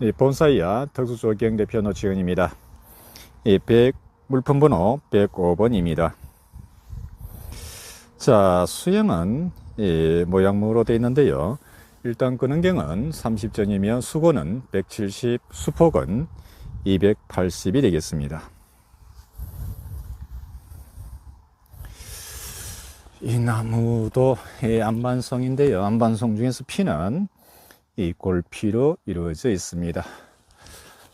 이 본사이야 특수조경 대표 노치은입니다. 이 100, 물품 번호 105번입니다. 자, 수영은 이 모양무로 되어 있는데요. 일단 끄는경은 30전이며 수고는 170, 수폭은 280이 되겠습니다. 이 나무도 이 안반송인데요. 안반송 중에서 피는 이 골피로 이루어져 있습니다.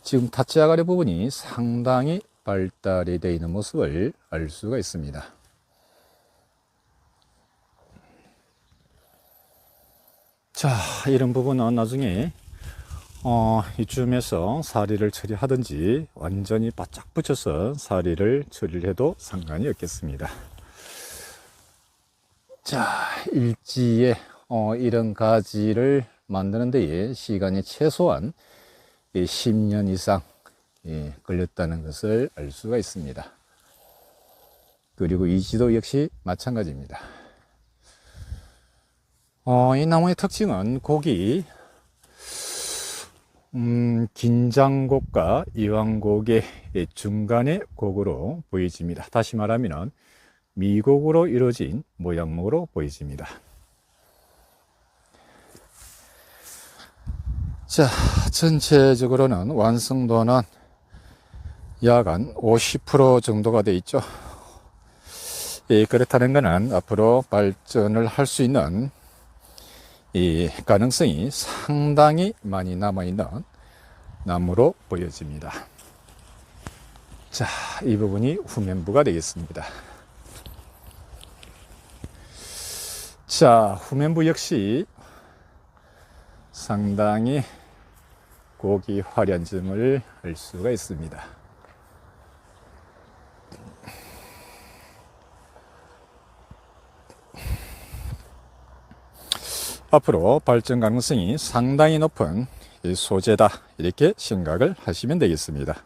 지금 타치 아가리 부분이 상당히 발달이 되어 있는 모습을 알 수가 있습니다. 자, 이런 부분은 나중에 어, 이쯤에서 사리를 처리하든지 완전히 바짝 붙여서 사리를 처리를 해도 상관이 없겠습니다. 자, 일지에 어, 이런 가지를 만드는 데에 시간이 최소한 10년 이상 예, 걸렸다는 것을 알 수가 있습니다. 그리고 이 지도 역시 마찬가지입니다. 어, 이 나무의 특징은 곡이 음, 긴장곡과 이완곡의 중간의 곡으로 보여집니다. 다시 말하면 미곡으로 이루어진 모양목으로 보여집니다. 자, 전체적으로는 완성도는 약 한 50% 정도가 돼 있죠. 예, 그렇다는 것은 앞으로 발전을 할 수 있는 이 가능성이 상당히 많이 남아있는 나무로 보여집니다. 자, 이 부분이 후면부가 되겠습니다. 자, 후면부 역시 상당히 고기 화려함을 알 수가 있습니다. 앞으로 발전 가능성이 상당히 높은 이 소재다 이렇게 생각을 하시면 되겠습니다.